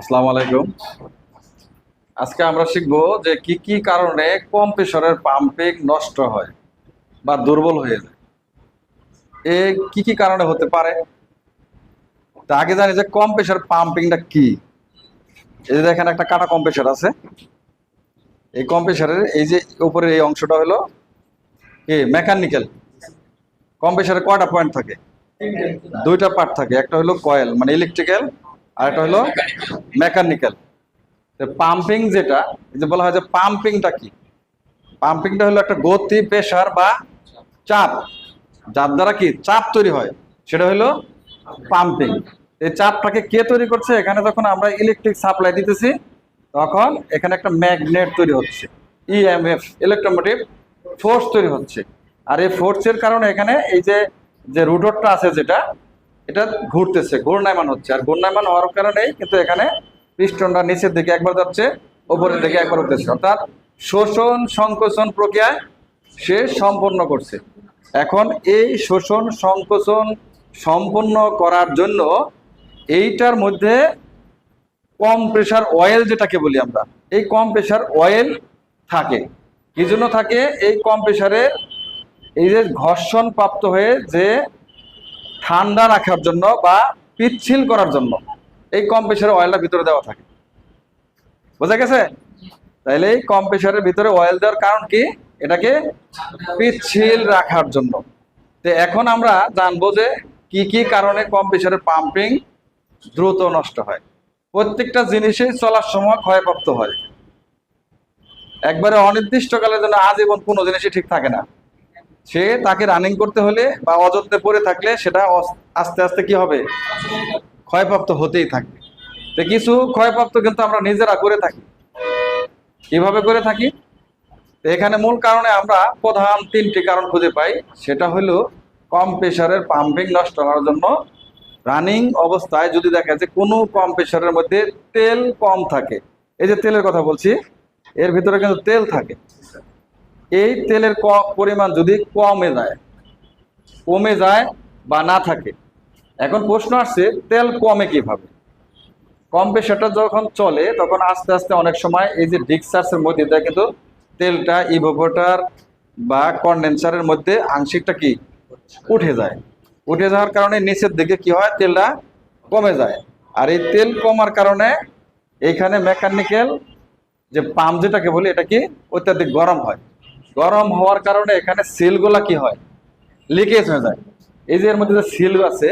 আসসালামু আলাইকুম। আজকে আমরা শিখব যে কি কি কারণে কম প্রেশারের পাম্পিং নষ্ট হয় বা দুর্বল হয়ে যায়। এ কি কি কারণে হতে পারে? তা আগে জানি যে কম প্রেশার পাম্পিংটা কি। এই যে দেখেন একটা কাটা কম প্রেশার আছে। এই কম প্রেশারের এই যে উপরের এই অংশটা হলো কি? মেকানিক্যাল। কম প্রেশারে কয়টা পয়েন্ট থাকে? দুইটা পার্ট থাকে। একটা হলো কয়েল মানে ইলেকট্রিক্যাল। আর একটা হলো মেকানিক্যাল। পাম্পিং যেটা যে বলা হয় যে পাম্পিংটা কি? পাম্পিংটা হলো একটা গতি প্রেশার বা চাপ। যার দ্বারা কি? চাপ তৈরি হয়। সেটা হলো পাম্পিং। এই চাপটাকে কে তৈরি করছে? এখানে যখন আমরা ইলেকট্রিক সাপ্লাই দিতেছি, তখন এখানে একটা ম্যাগনেট তৈরি হচ্ছে। ইএমএফ ইলেকট্রোমোটিভ ফোর্স তৈরি হচ্ছে। আর এই ফোর্সের কারণে এখানে এই যে যে আছে যেটা এটা ঘুরতেছে ঘূর্ণায়মান হচ্ছে। আর ঘূর্ণায়মান হওয়ার কারণেই কিন্তু এখানে পিস্টনটা নিচের দিকে একবার যাচ্ছে, ওপরের দিকে একবার উঠতেছে। অর্থাৎ শোষণ সংকোচন প্রক্রিয়া সে সম্পন্ন করছে। এখন এই শোষণ সংকোচন সম্পন্ন করার জন্য এইটার মধ্যে কম প্রেশার অয়েল যেটাকে বলি আমরা, এই কম প্রেশার অয়েল থাকে। কি জন্য থাকে? এই কম প্রেশারে এই যে ঘর্ষণ প্রাপ্ত হয়ে যে ঠান্ডা রাখার জন্য বা পিচ্ছিল করার জন্য এই কম প্রেশারের অয়েলটা ভিতরে দেওয়া থাকে। বোঝা গেছে? তাইলে এই কম প্রেশারের ভিতরে অয়েল দেওয়ার কারণ কি? এটাকে পিচ্ছিল রাখার জন্য। তো এখন আমরা জানব যে কি কি কারণে কম প্রেশারের পাম্পিং দ্রুত নষ্ট হয়। প্রত্যেকটা জিনিসই চলার সময় ক্ষয়প্রাপ্ত হয়। একবারে অনির্দিষ্টকালের জন্য আজীবন কোনো জিনিসই ঠিক থাকে না। সে তাকে রানিং করতে হলে বা অযত্নে পড়ে থাকলে সেটা আস্তে আস্তে কি হবে? ক্ষয়প্রাপ্ত হতেই থাকবে। তো কিছু ক্ষয়প্রাপ্ত কিন্তু আমরা নিজেরা করে থাকি। কীভাবে করে থাকি? এখানে মূল কারণে আমরা প্রধান তিনটি কারণ খুঁজে পাই। সেটা হলো কম প্রেশারের পাম্পিং নষ্ট হওয়ার জন্য রানিং অবস্থায় যদি দেখা যায় কোনো কম প্রেশারের মধ্যে তেল কম থাকে। এই যে তেলের কথা বলছি, এর ভিতরে কিন্তু তেল থাকে। এই তেলের পরিমাণ যদি কমে যায় কমে যায় বা না থাকে, এখন প্রশ্ন আসছে, তেল কমে কীভাবে? কম প্রেশারটা যখন চলে, তখন আস্তে আস্তে অনেক সময় এই যে ডিক্সার্সের মধ্যে দেয় কিন্তু তেলটা, ইভোভোটার বা কন্ডেন্সারের মধ্যে আংশিকটা কি? উঠে যায়। উঠে যাওয়ার কারণে নিচের দিকে কি হয়? তেলটা কমে যায়। আর এই তেল কমার কারণে এইখানে মেকানিক্যাল যে পাম্প যেটাকে বলি, এটা কি অত্যাধিক গরম হয়। গরম হওয়ার কারণে এখানে সিলগুলা কি হয়? লিকেজ হয়ে যায়। এই যে এর মধ্যে যে সিল আছে,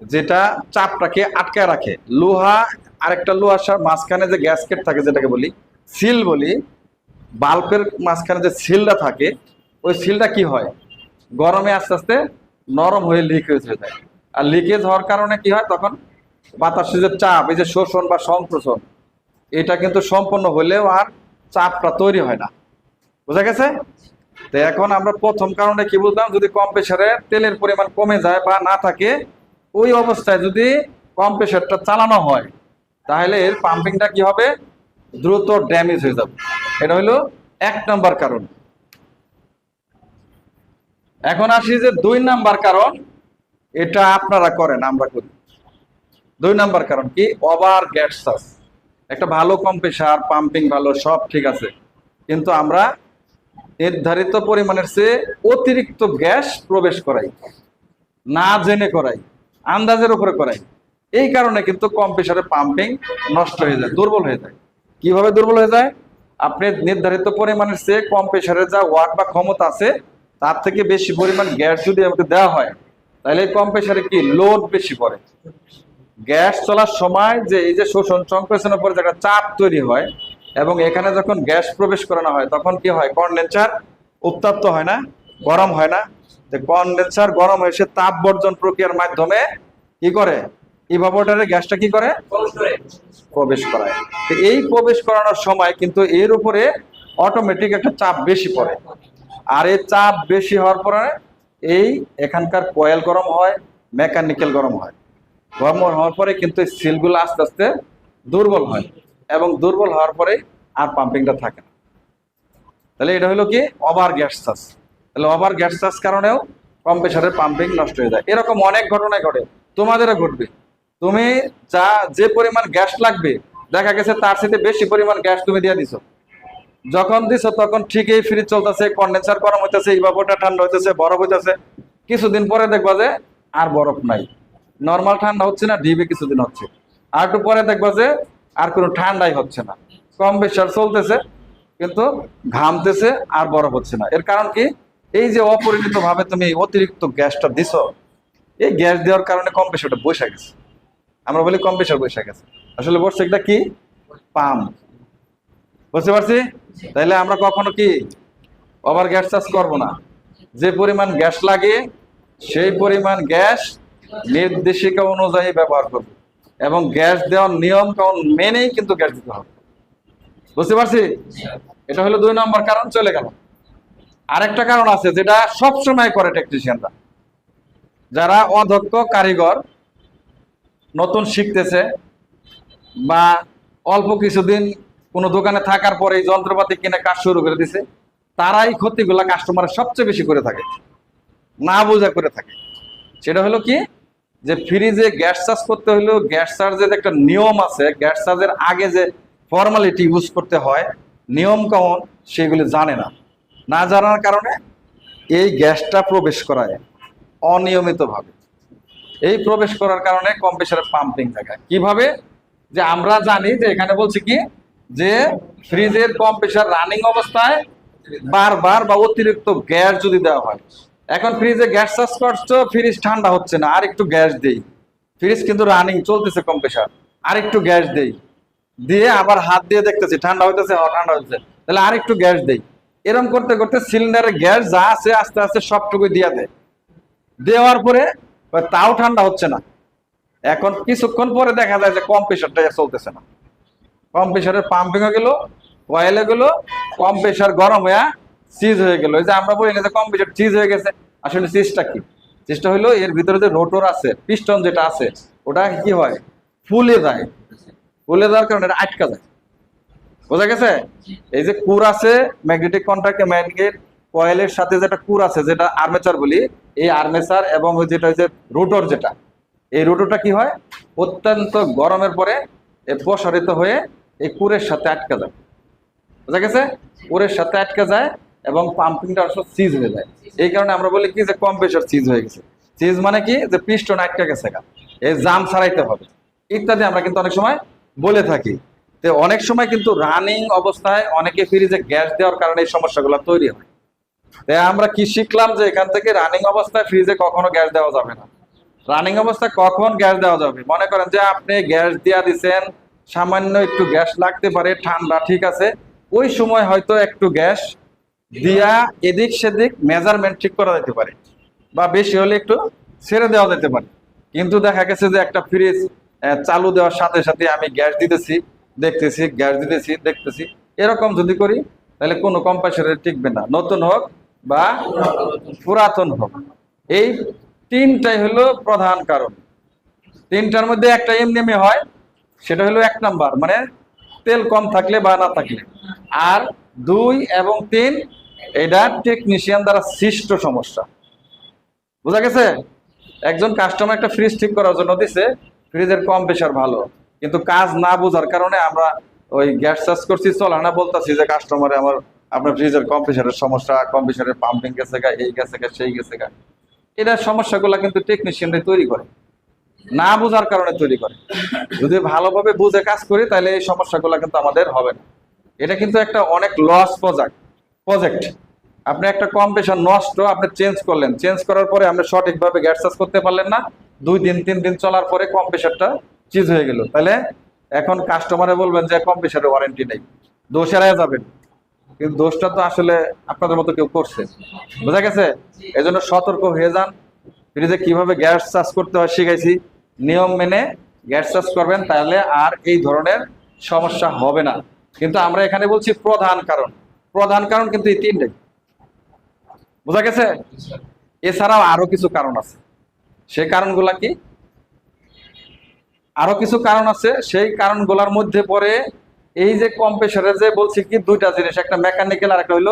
যেটা চাপটাকে আটকায় রাখে। লোহা, আরেকটা লোহার সার মাঝখানে যে গ্যাসকেট থাকে যেটাকে বলি, সিল বলি, বাল্বের মাঝখানে যে সিলটা থাকে, ওই সিলটা কি হয়? গরমে আস্তে আস্তে নরম হয়ে লিকেজ হয়ে যায়। আর লিকেজ হওয়ার কারণে কি হয় তখন? বাতাসে যে চাপ, এই যে শোষণ বা সংপ্রশন এটা কিন্তু সম্পন্ন হলেও আর চাপটা তৈরি হয় না। বোঝা গেছে? তো এখন আমরা প্রথম কারণে কি বুঝলাম? যদি কম প্রেশারে তেলের পরিমাণ কমে যায় বা না থাকে, ওই অবস্থায় যদি কম প্রেশারটা চালানো হয়, তাহলে এর পাম্পিংটা কি হবে? দ্রুত ড্যামেজ হয়ে যাবে। এটা হলো এক নম্বর কারণ। এখন আসি যে দুই নাম্বার কারণ, এটা আপনারা করেন, আমরা করি। দুই নাম্বার কারণ কি? ওভার গ্যাস একটা ভালো কম্প্রেসার পাম্পিং ভালো, সব ঠিক আছে। কিন্তু আমরা নির্ধারিত পরিমাণের চেয়ে অতিরিক্ত গ্যাস প্রবেশ করাই না জেনে করাই আন্দাজের উপরে করাই এই কারণে কিন্তু কম প্রেশারে পাম্পিং নষ্ট হয়ে যায়, দুর্বল হয়ে যায়। কীভাবে দুর্বল হয়ে যায়? আপনি নির্ধারিত পরিমাণের চেয়ে কম প্রেশারে যা ওয়াট বা ক্ষমতা আছে, তার থেকে বেশি পরিমাণ গ্যাস যদি আমাকে দেওয়া হয়, তাহলে কম প্রেশারে কি? লোড বেশি পড়ে। গ্যাস চলার সময় যে এই যে শোষণ, সংকোচনের পরে যে একটা চাপ তৈরি হয় এবং এখানে যখন গ্যাস প্রবেশ করানো হয়, তখন কি হয়? কন্ডেন্সার উত্তপ্ত হয় না? গরম হয় না? কন্ডেন্সার গরম হয়ে সে তাপ বর্জন প্রক্রিয়ার মাধ্যমে কি করে? ইভাপোরেটরে গ্যাসটা কি করে? প্রবেশ করায়। তো এই প্রবেশ করানোর সময় কিন্তু এর উপরে অটোমেটিক একটা চাপ বেশি পড়ে। আর এই চাপ বেশি হওয়ার পরে এই এখানকার কয়েল গরম হয় মেকানিক্যাল গরম হয়। গরম হওয়ার পরে কিন্তু এই সিলগুলো আস্তে আস্তে দুর্বল হয়। এবং দুর্বল হওয়ার পরে আর পাম্পিংটা থাকে না। তাহলে এটা হলো কি? ওভার গ্যাস চাষ তাহলে ওভার গ্যাস চাষ কারণেও কম প্রেশারের পাম্পিং নষ্ট হয়ে যায়। এরকম অনেক ঘটনায় ঘটে। তোমাদেরও ঘটবে। তুমি যা, যে পরিমাণ গ্যাস লাগবে, দেখা গেছে তার সাথে বেশি পরিমাণ গ্যাস তুমি দিয়ে দিছো। যখন দিছো তখন ঠিকই ফ্রিজ চলতেছে কন্ডেন্সার গরম হইতেছে ইভাপোটা ঠান্ডা হইতেছে, বরফ হইতেছে। কিছুদিন পরে দেখবা যে আর বরফ নাই। নর্মাল ঠান্ডা হচ্ছে না ডিবে কিছুদিন হচ্ছে। আর একটু পরে দেখবা যে আর কোনো ঠান্ডাই হচ্ছে না। কম প্রেশার চলতেছে, কিন্তু ঘামতেছে আর বরফ হচ্ছে না। এর কারণ কি? এই যে অপরিণিত ভাবে তুমি অতিরিক্ত গ্যাসটা দিছো, এই গ্যাস দেওয়ার কারণে কম প্রেশারটা বসে গেছে। আমরা বলি কম প্রেশার বসে গেছে। আসলে বসছে এটা কি? পাম্প। বুঝতে পারছি? তাইলে আমরা কখনো কি ওভার গ্যাস চার্জ করব না। যে পরিমাণ গ্যাস লাগে, সেই পরিমাণ গ্যাস নির্দেশিকা অনুযায়ী ব্যবহার করবে। এবং গ্যাস দেওয়ার নিয়ম কারণ মেনেই কিন্তু গ্যাস দিতে হবে। বুঝতে পারছি? এটা হলো দুই নম্বর কারণ, চলে গেল। আরেকটা কারণ আছে যেটা সবসময় করে টেকনিশিয়ানরা যারা অদক্ষ কারিগর, নতুন শিখতেছে বা অল্প কিছুদিন কোনো দোকানে থাকার পরে যন্ত্রপাতি কিনে কাজ শুরু করে দিছে, তারাই ক্ষতিগুলা কাস্টমারের সবচেয়ে বেশি করে থাকে। না বোঝা করে থাকে। সেটা হলো কি? যে ফ্রিজে গ্যাস চার্জ করতে হলেও গ্যাস চার্জের একটা নিয়ম আছে। গ্যাস চার্জের আগে যে ফর্মালিটি ইউজ করতে হয়, নিয়ম কেমন সেগুলি জানে না। না জানার কারণে এই গ্যাসটা প্রবেশ করায় অনিয়মিতভাবে। এই প্রবেশ করার কারণে কম্প্রেসারের পাম্পিং জায়গায় কীভাবে? যে আমরা জানি যে এখানে বলছি কি? যে ফ্রিজের কম্প্রেসার রানিং অবস্থায় বারবার বা অতিরিক্ত গ্যাস যদি দেওয়া হয় এখন ফ্রিজে গ্যাস চার্জ করছ ফ্রিজ ঠান্ডা হচ্ছে না, আর একটু গ্যাস দেই। ফ্রিজ কিন্তু রানিং চলতেছে কম্প্রেসার আর একটু গ্যাস দেই। দিয়ে আবার হাত দিয়ে দেখতেছি, ঠান্ডা হইতেছে ঠান্ডা হচ্ছে তাহলে আর একটু গ্যাস দেই। এরকম করতে করতে সিলিন্ডারে গ্যাস যা আছে, আস্তে আস্তে সবটুকু দিয়ে দেয়। দেওয়ার পরে তাও ঠান্ডা হচ্ছে না। এখন কিছুক্ষণ পরে দেখা যায় যে কম প্রেশারটা চলতেছে না। কম প্রেশারের পাম্পিং হয়ে গেল কয়েলে গেল কম প্রেশার গরম হয়ে চিজ হয়ে গেল। এই যে আমরা বলি না যে কম প্রেশার চিজ হয়ে গেছে, আসলে চিজটা কি? চিজটা হলো এর ভিতরে যে রোটর আছে পিস্টন যেটা আছে, ওটা কি হয়? ফুলে যায়। ফুলে যাওয়ার কারণে এটা আটকা যায়। বোঝা গেছে? এই যে কুর আছে ম্যাগনেটিক কন্ট্রাক্টে ম্যাগনেট কয়েলের সাথে যেটা কুর আছে, যেটা আর্মেচার বলি, এই আর্মেচার এবং ওই যেটা যে রোটর যেটা, এই রোটরটা কি হয়? অত্যন্ত গরমের পরে প্রসারিত হয়ে এই কুরের সাথে আটকে যায়। বোঝা গেছে? কুরের সাথে আটকে যায় এবং পাম্পিংটা আসলে সিজ হয়ে যায়। এই কারণে আমরা বলি কি যে কম প্রেশার সিজ হয়ে গেছে। সিজ মানে কি যে পিস্টন আটকে গেছে এই জাম ছাড়াইতে হবে। ইত্যাদি আমরা কিন্তু অনেক সময় বলে থাকি। তো অনেক সময় কিন্তু রানিং অবস্থায় অনেকে ফ্রিজে গ্যাস দেওয়ার কারণে এই সমস্যাগুলো তৈরি হয়। তাই আমরা কি শিখলাম যে এখান থেকে রানিং অবস্থায় ফ্রিজে কখনো গ্যাস দেওয়া যাবে না। রানিং অবস্থায় কখন গ্যাস দেওয়া যাবে? মনে করেন যে আপনি গ্যাস দিয়া দিছেন, সামান্য একটু গ্যাস লাগতে পারে, ঠান্ডা ঠিক আছে। ওই সময় হয়তো একটু গ্যাস দিয়া এদিক সেদিক মেজারমেন্ট ঠিক করা যেতে পারে। বা বেশি হলে একটু ছেড়ে দেওয়া যেতে পারে। কিন্তু দেখা গেছে যে একটা ফ্রিজ চালু দেওয়ার সাথে সাথে আমি গ্যাস দিতেছি, দেখতেছি, গ্যাস দিতেছি, দেখতেছি। এরকম যদি করি, তাহলে কোনো কম্প্রেসারে টিকবে না। নতুন হোক বা পুরাতন হোক। এই তিনটাই হলো প্রধান কারণ। তিনটার মধ্যে একটা এমনি হয়, সেটা হলো এক নাম্বার মানে তেল কম থাকলে বা না থাকলে। আর দুই এবং তিন এটা টেকনিশিয়ান দ্বারা সৃষ্ট সমস্যা। বোঝা গেছে? একজন কাস্টমার একটা ফ্রিজ ঠিক করার জন্য দিছে ফ্রিজের কম প্রেশার ভালো। কিন্তু কাজ না বোঝার কারণে আমরা ওই গ্যাস চার্জ করছি, চল না বলতাছি যে কাস্টমারে আমার, আপনার ফ্রিজের কম প্রেশারের সমস্যা, কম প্রেশারের পাম্পিং গেছে গা, এই গেছে গা, সেই গেছে গা। এটা সমস্যাগুলো কিন্তু টেকনিশিয়ানরা তৈরি করে। না বোঝার কারণে তৈরি করে। যদি ভালোভাবে বুঝে কাজ করি, তাহলে এই সমস্যাগুলো কিন্তু আমাদের হবে না। এটা কিন্তু একটা অনেক লস প্রজেক্ট প্রজেক্ট আপনি একটা কম প্রেশার নষ্ট, আপনি চেঞ্জ করলেন। চেঞ্জ করার পরে আপনি সঠিকভাবে গ্যাস চার্জ করতে পারলেন না। দুই দিন, তিন দিন চলার পরে কম প্রেশারটা চিজ হয়ে গেল। তাহলে এখন কাস্টমারে বলবেন যে কম প্রেশারের ওয়ারেন্টি নেই। দোষ এড়ায় যাবেন। কিন্তু দোষটা তো আসলে আপনাদের মতো কেউ করছে। বোঝা গেছে? এজন্য সতর্ক হয়ে যান। ফ্রিজে কীভাবে গ্যাস চার্জ করতে হয় শিখাইছি। নিয়ম মেনে গ্যাস চার্জ করবেন, তাহলে আর এই ধরনের সমস্যা হবে না। কিন্তু আমরা এখানে বলছি প্রধান কারণ। প্রধান কারণ কিন্তু এই তিনটাই বোঝা গেছে? এছাড়াও আরও কিছু কারণ আছে। সেই কারণগুলা কি? আরও কিছু কারণ আছে। সেই কারণগুলোর মধ্যে পড়ে এই যে কম্প্রেসারের যে বলছি কি, দুইটা জিনিস, একটা মেকানিক্যাল আর একটা হইল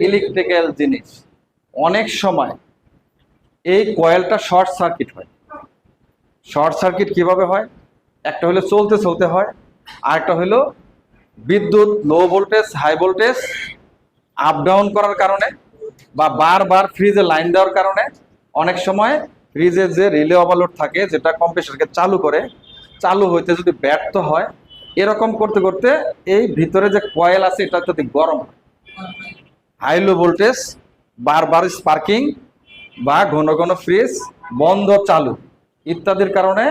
ইলেকট্রিক্যাল জিনিস। অনেক সময় এই কয়েলটা শর্ট সার্কিট হয়। শর্ট সার্কিট কীভাবে হয়? একটা হলো চলতে চলতে হয় আর একটা হলো বিদ্যুৎ low voltage high voltage up down করার কারণে বা বারবার ফ্রিজে লাইন দেওয়ার কারণে অনেক সময় ফ্রিজের যে রিলে ওভারলোড থাকে, যেটা কম্প্রেসারকে চালু করে, চালু হইতে যদি ব্যর্থ হয়, এরকম করতে করতে এই ভিতরে যে কয়েল আছে, এটা যদি গরম হাই লো ভোল্টেজ বারবার স্পার্কিং বা ঘন ঘন ফ্রিজ বন্ধ, চালু ইত্যাদির কারণে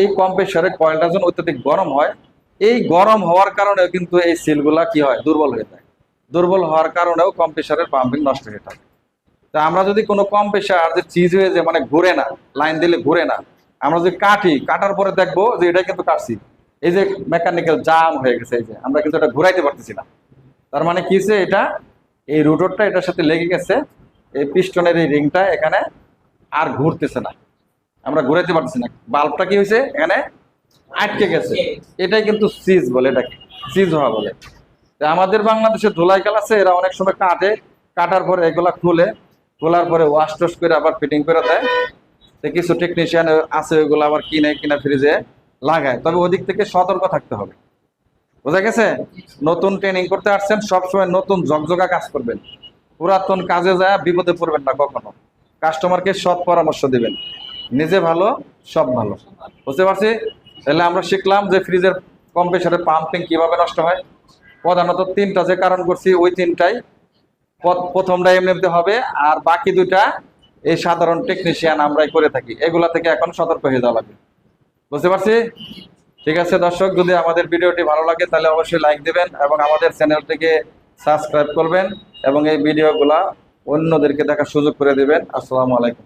এই কম্প্রেসারের কয়েলটা যখন অত্যাধিক গরম হয় এই গরম হওয়ার কারণেও কিন্তু এই সিলগুলা কি হয়? দুর্বল হয়ে যায়। দুর্বল হওয়ার কারণেও কম্প্রেসারের পাম্পিং নষ্ট হয়ে থাকে। তা আমরা যদি কোনো কম্প্রেসার যে চিজ হয়ে যে মানে ঘুরে না লাইন দিলে ঘুরে না, আমরা যদি কাটি, কাটার পরে দেখব যে এটা কিন্তু কাটছি এই যে মেকানিক্যাল জাম হয়ে গেছে, এই যে আমরা কিন্তু এটা ঘুরাইতে পারতেছি না। তার মানে কি হচ্ছে এটা? এই রুটরটা এটার সাথে লেগে গেছে, এই পিস্টনের এই রিংটা এখানে আর ঘুরতেছে না। আমরা ঘুরাইতে পারতেছি না। বাল্বটা কি হয়েছে? এখানে আটকে গেছে। এটাই কিন্তু সিজ বলে এটাকে সিজ হওয়া বলে। আমাদের বাংলাদেশে ধুলাই কাল আছে এরা অনেক সময় কাটে কাটার পরে এগুলা খুলে খোলার পরে ওয়াশ টস করে আবার ফিটিং করে দেয়। তো কিছু টেকনিশিয়ান আছে ওইগুলো আবার কিনে কিনা ফ্রিজে লাগায়। তবে ওদিক থেকে সতর্ক থাকতে হবে। বোঝা গেছে? নতুন ট্রেনিং করতে আসছেন সবসময় নতুন জগজগা কাজ করবেন। পুরাতন কাজে যায় বিপদে পড়বেন না কখনো। কাস্টমারকে সৎ পরামর্শ দিবেন। নিজে ভালো সব ভালো। বুঝতে পারছি? তাহলে আমরা শিখলাম যে ফ্রিজের কম্প্রেসারের পাম্পিং কীভাবে নষ্ট হয়। প্রধানত তিনটা যে কারণ করছি, ওই তিনটাই। প্রথমটা এমনিতে হবে, আর বাকি দুইটা এই সাধারণ টেকনিশিয়ান আমরাই করে থাকি। এগুলা থেকে এখন সতর্ক হয়ে যাওয়া লাগবে। বুঝতে পারছি? ঠিক আছে দর্শক, যদি আমাদের ভিডিওটি ভালো লাগে তাহলে অবশ্যই লাইক দেবেন এবং আমাদের চ্যানেলটিকে সাবস্ক্রাইব করবেন এবং এই ভিডিওগুলা অন্যদেরকে দেখার সুযোগ করে দেবেন। আসসালামু আলাইকুম।